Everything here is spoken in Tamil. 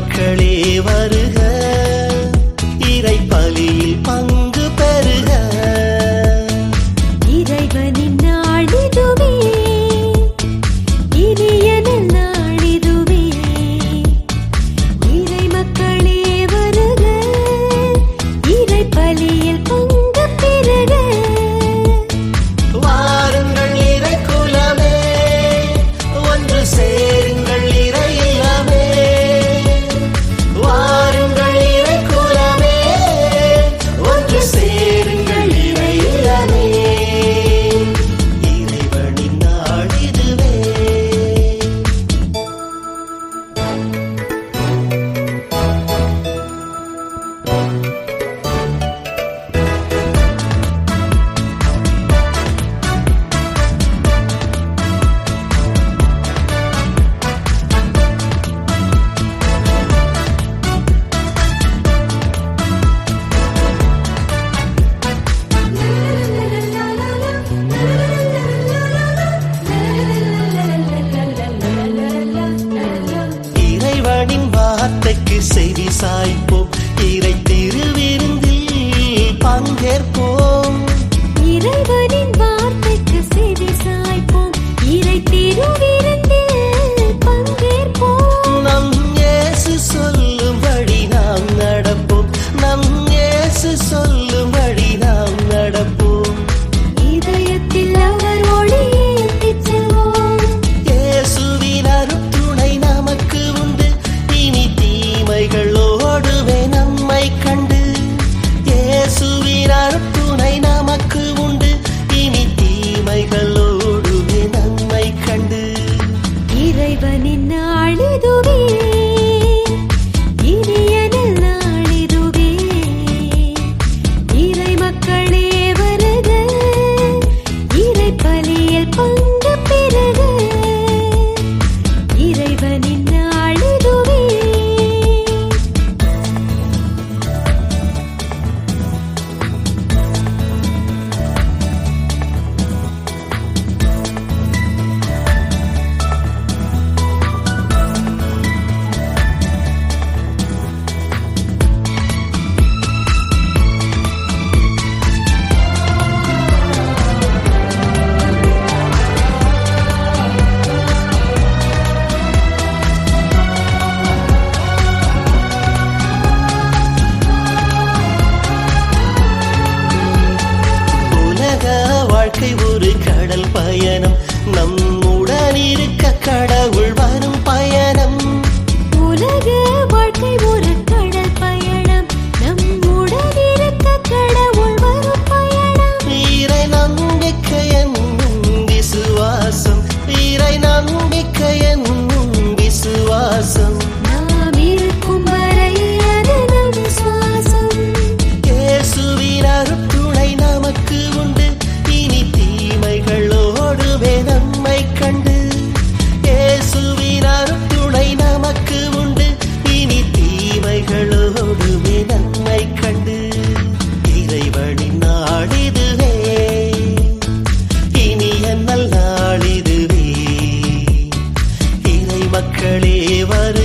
மக்களே வருக. இறை பலியில் பங்கு இறைக்கு செய்தி சாய்ப்போம். இறை திருவிருந்தில் பங்கேற்போம். ஒரு கடல் பயணம். நம்முடன் இருக்க கடவுள் தேவர.